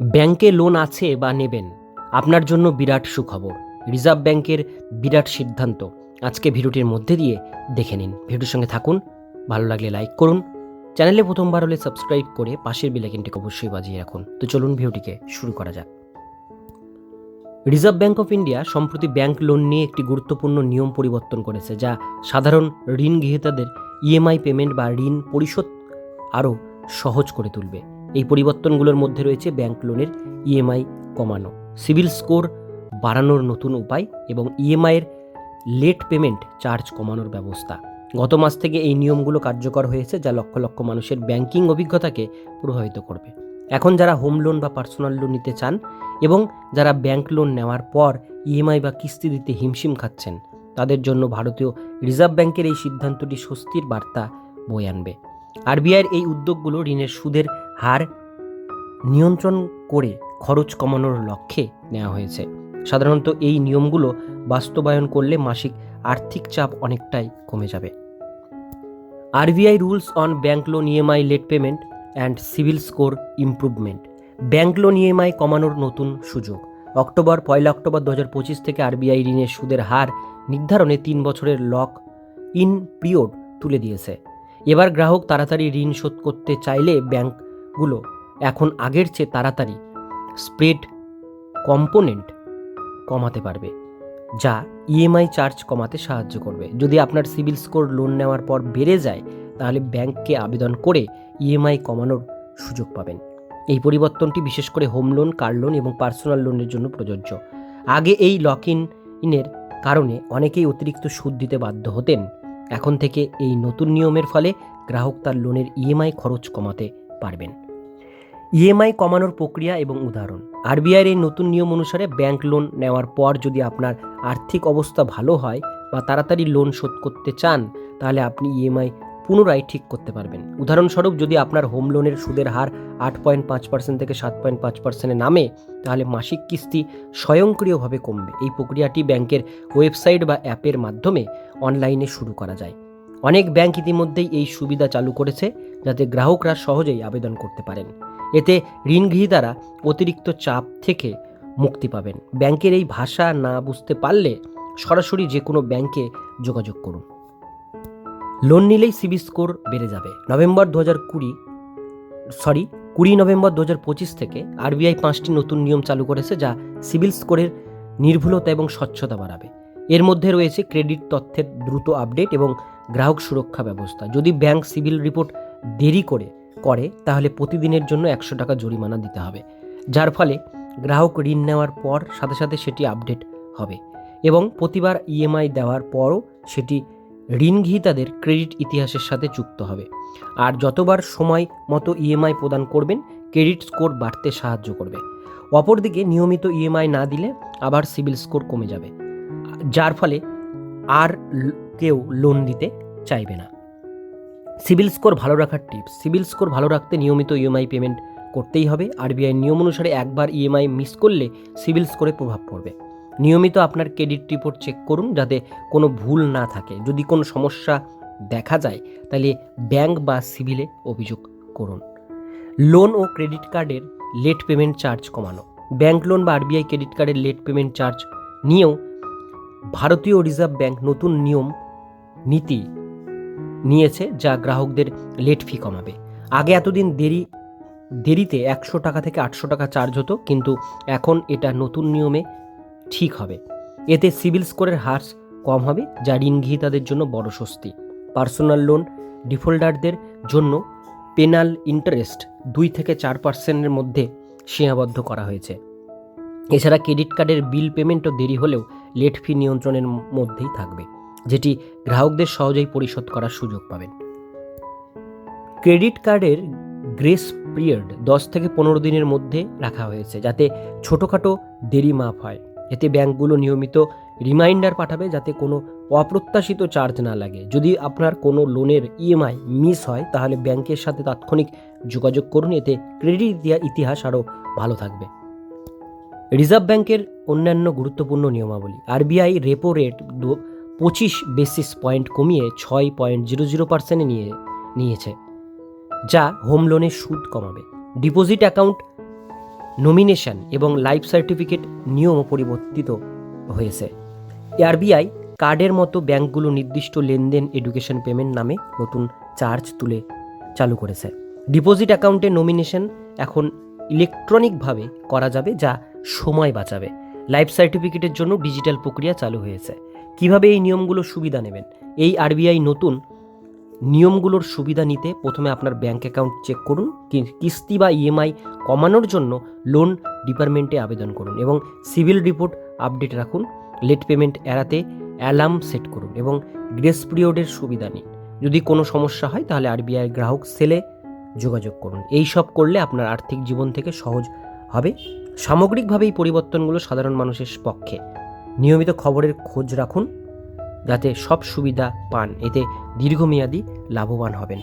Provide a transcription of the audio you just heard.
ব্যাংকে লোন আছে বা নেবেন, আপনার জন্য বিরাট সুখবর। রিজার্ভ ব্যাংকের বিরাট সিদ্ধান্ত। আজকে ভিডিওটির মধ্যে দিয়ে দেখে নিন। ভিডিওর সঙ্গে থাকুন, ভালো লাগলে লাইক করুন। চ্যানেলে প্রথমবার হলে সাবস্ক্রাইব করে পাশের বেলাইকনটিকে অবশ্যই বাজিয়ে রাখুন। তো চলুন ভিডিওটিকে শুরু করা যাক। রিজার্ভ ব্যাংক অফ ইন্ডিয়া সম্প্রতি ব্যাংক লোন নিয়ে একটি গুরুত্বপূর্ণ নিয়ম পরিবর্তন করেছে, যা সাধারণ ঋণ গ্রহীতাদের ইএমআই পেমেন্ট বা ঋণ পরিশোধ আরও সহজ করে তুলবে। এই পরিবর্তনগুলোর মধ্যে রয়েছে ব্যাংক লোনের ইএমআই কমানো সিভিল স্কোর বাড়ানোর নতুন উপায় এবং ইএমআইয়ের লেট পেমেন্ট চার্জ কমানোর ব্যবস্থা। গত মাস থেকে এই নিয়মগুলো কার্যকর হয়েছে যা লক্ষ লক্ষ মানুষের ব্যাংকিং অভিজ্ঞতাকে প্রভাবিত করবে। এখন যারা হোম লোন বা পার্সোনাল লোন নিতে চান এবং যারা ব্যাংক লোন নেওয়ার পর ইএমআই বা কিস্তি দিতে হিমশিম খাচ্ছেন, তাদের জন্য ভারতীয় রিজার্ভ ব্যাংকের এই সিদ্ধান্তটি স্বস্তির বার্তা বয়ে আনবে। আরবিআইয়ের এই উদ্যোগগুলো ঋণের সুদের হার নিয়ন্ত্রণ করে খরচ কমানোর লক্ষ্যে নেওয়া হয়েছে। সাধারণত এই নিয়মগুলো বাস্তবায়ন করলে মাসিক আর্থিক চাপ অনেকটাই কমে যাবে। RBI rules on bank loan EMI late payment and CIBIL score improvement. Bank loan EMI কমানোর নতুন সুযোগ। অক্টোবর, পয়লা অক্টোবর দু হাজার পঁচিশ থেকে আরবিআই ঋণের সুদের হার নির্ধারণে তিন বছরের লক ইন পিরিয়ড তুলে দিয়েছে। এবার গ্রাহক তাড়াতাড়ি ঋণ শোধ করতে চাইলে ব্যাংকগুলো এখন আগের চেয়ে তাড়াতাড়ি স্প্রেড কম্পোনেন্ট কমাতে পারবে, যা ইএমআই চার্জ কমাতে সাহায্য করবে। যদি আপনার সিভিল স্কোর লোন নেওয়ার পর বেড়ে যায়, তাহলে ব্যাংককে আবেদন করে ইএমআই কমানোর সুযোগ পাবেন। এই পরিবর্তনটি বিশেষ করে হোম লোন, কার লোন এবং পার্সোনাল লোনের জন্য প্রযোজ্য। আগে এই লক ইন ইনের কারণে অনেকেই অতিরিক্ত সুদ দিতে বাধ্য হতেন। এখন থেকে এই নতুন নিয়মের ফলে গ্রাহক তার লোনের ইএমআই খরচ কমাতে পারবেন। ইএমআই কমানোর প্রক্রিয়া এবং উদাহরণ। আরবিআইয়ের এই নতুন নিয়ম অনুসারে ব্যাংক লোন নেওয়ার পর যদি আপনার আর্থিক অবস্থা ভালো হয় বা তাড়াতাড়ি লোন শোধ করতে চান, তাহলে আপনি ইএমআই পুনরায় ঠিক করতে পারবেন। উদাহরণস্বরূপ যদি আপনার হোম লোনের সুদের হার আট পয়েন্ট পাঁচ পার্সেন্ট থেকে সাত পয়েন্ট পাঁচ পার্সেন্টে নামে, তাহলে মাসিক কিস্তি স্বয়ংক্রিয়ভাবে কমবে। এই প্রক্রিয়াটি ব্যাংকের ওয়েবসাইট বা অ্যাপের মাধ্যমে অনলাইনে শুরু করা যায়। অনেক ব্যাংক ইতিমধ্যেই এই সুবিধা চালু করেছে, যাতে গ্রাহকরা সহজেই আবেদন করতে পারেন। এতে ঋণ গ্রহীতারা অতিরিক্ত চাপ থেকে মুক্তি পাবেন। ব্যাংকের এই ভাষা না বুঝতে পারলে সরাসরি যে কোনো ব্যাংকে যোগাযোগ করুন। লোন নিলেই সিবিল স্কোর বেড়ে যাবে। নভেম্বর দু হাজার কুড়ি, সরি, কুড়ি নভেম্বর দু হাজার পঁচিশ থেকে আরবিআই পাঁচটি নতুন নিয়ম চালু করেছে যা সিভিল স্কোরের নির্ভুলতা এবং স্বচ্ছতা বাড়াবে। এর মধ্যে রয়েছে ক্রেডিট তথ্যের দ্রুত আপডেট এবং গ্রাহক সুরক্ষা ব্যবস্থা। যদি ব্যাংক সিভিল রিপোর্ট দেরি করে করে, তাহলে প্রতিদিনের জন্য একশো টাকা জরিমানা দিতে হবে। যার ফলে গ্রাহক ঋণ নেওয়ার পর সাথে সাথে সেটি আপডেট হবে এবং প্রতিবার ইএমআই দেওয়ার পরও সেটি ঋণ গ্রহীতাদের ক্রেডিট ইতিহাসের সাথে যুক্ত হবে। আর যতবার সময় মতো ইএমআই প্রদান করবেন, ক্রেডিট স্কোর বাড়তে সাহায্য করবে। অপরদিকে নিয়মিত ইএমআই না দিলে আবার সিভিল স্কোর কমে যাবে, যার ফলে আর কেউ লোন দিতে চাইবে না। সিভিল স্কোর ভালো রাখার টিপস। সিভিল স্কোর ভালো রাখতে নিয়মিত ইএমআই পেমেন্ট করতেই হবে। আরবিআই নিয়ম অনুসারে একবার ইএমআই মিস করলে সিভিল স্কোরে প্রভাব পড়বে। নিয়মিত আপনার ক্রেডিট রিপোর্ট চেক করুন যাতে কোনো ভুল না থাকে। যদি কোনো সমস্যা দেখা যায়, তাহলে ব্যাংক বা সিভিলে অভিযোগ করুন। লোন ও ক্রেডিট কার্ডের লেট পেমেন্ট চার্জ কমানো। ব্যাংক লোন বা আরবিআই ক্রেডিট কার্ডের লেট পেমেন্ট চার্জ নিয়েও ভারতীয় রিজার্ভ ব্যাংক নতুন নিয়ম, নীতি নিয়েছে যা গ্রাহকদের লেট ফি কমাবে। আগে এতদিন দেরি, দেরিতে একশো টাকা থেকে আটশো টাকা চার্জ হতো, কিন্তু এখন এটা নতুন নিয়মে ঠিক হবে। এতে সিভিল স্কোরের হার কম হবে, যা ঋণ গ্রহীতাদের জন্য বড় স্বস্তি। পার্সোনাল লোন ডিফল্টারদের জন্য পেনাল ইন্টারেস্ট দুই থেকে চার পার্সেন্টের মধ্যে সীমাবদ্ধ করা হয়েছে। এছাড়া ক্রেডিট কার্ডের বিল পেমেন্টও দেরি হলেও লেট ফি নিয়ন্ত্রণের মধ্যেই থাকবে। যেটি গ্রাহকদের সহজেই পরিশোধ করার সুযোগ পাবেন। ক্রেডিট কার্ডের গ্রেস পিরিয়ড দশ থেকে পনেরো দিনের মধ্যে রাখা হয়েছে, যাতে ছোটোখাটো দেরি মাপ হয়। এতে ব্যাংকগুলো নিয়মিত রিমাইন্ডার পাঠাবে, যাতে কোনো অপ্রত্যাশিত চার্জ না লাগে। যদি আপনার কোনো লোনের ইএমআই মিস হয়, তাহলে ব্যাংকের সাথে তাৎক্ষণিক যোগাযোগ করুন, এতে ক্রেডিট ইতিহা- ইতিহাস আরও ভালো থাকবে। রিজার্ভ ব্যাংকের অন্যান্য গুরুত্বপূর্ণ নিয়মাবলী, আরবিআই রেপো রেট পঁচিশ বেসিস পয়েন্ট কমিয়ে ছয় পয়েন্ট জিরো জিরো পার্সেন্টে নিয়ে, নিয়েছে, যা হোম লোনের সুদ কমাবে। ডিপোজিট অ্যাকাউন্ট নমিনেশন এবং লাইফ সার্টিফিকেট নিয়মও পরিবর্তিত হয়েছে। আরবিআই কার্ডের মতো ব্যাংকগুলো নির্দিষ্ট লেনদেন এডুকেশন পেমেন্ট নামে নতুন চার্জ তুলে চালু করেছে। ডিপোজিট অ্যাকাউন্টে নমিনেশন এখন ইলেকট্রনিকভাবে করা যাবে, যা সময় বাঁচাবে। লাইফ সার্টিফিকেটের জন্য ডিজিটাল প্রক্রিয়া চালু হয়েছে। কীভাবে এই নিয়মগুলোর সুবিধা নেবেন? এই আরবিআই নতুন নিয়মগুলোর সুবিধা নিতে প্রথমে আপনার ব্যাঙ্ক অ্যাকাউন্ট চেক করুন কিস্তি বা ইএমআই কমানোর জন্য লোন ডিপার্টমেন্টে আবেদন করুন এবং সিভিল রিপোর্ট আপডেট রাখুন, লেট পেমেন্ট এড়াতে অ্যালার্ম সেট করুন এবং গ্রেস পিরিয়ডের সুবিধা নিন। যদি কোনো সমস্যা হয় তাহলে আরবিআই গ্রাহক সেলে যোগাযোগ করুন। এই সব করলে আপনার আর্থিক জীবন থেকে সহজ হবে। সামগ্রিকভাবে এই পরিবর্তনগুলো সাধারণ মানুষের পক্ষে। নিয়মিত খবরের খোঁজ রাখুন, যাতে সব সুবিধা পান। এতে দীর্ঘমেয়াদী লাভবান হবেন।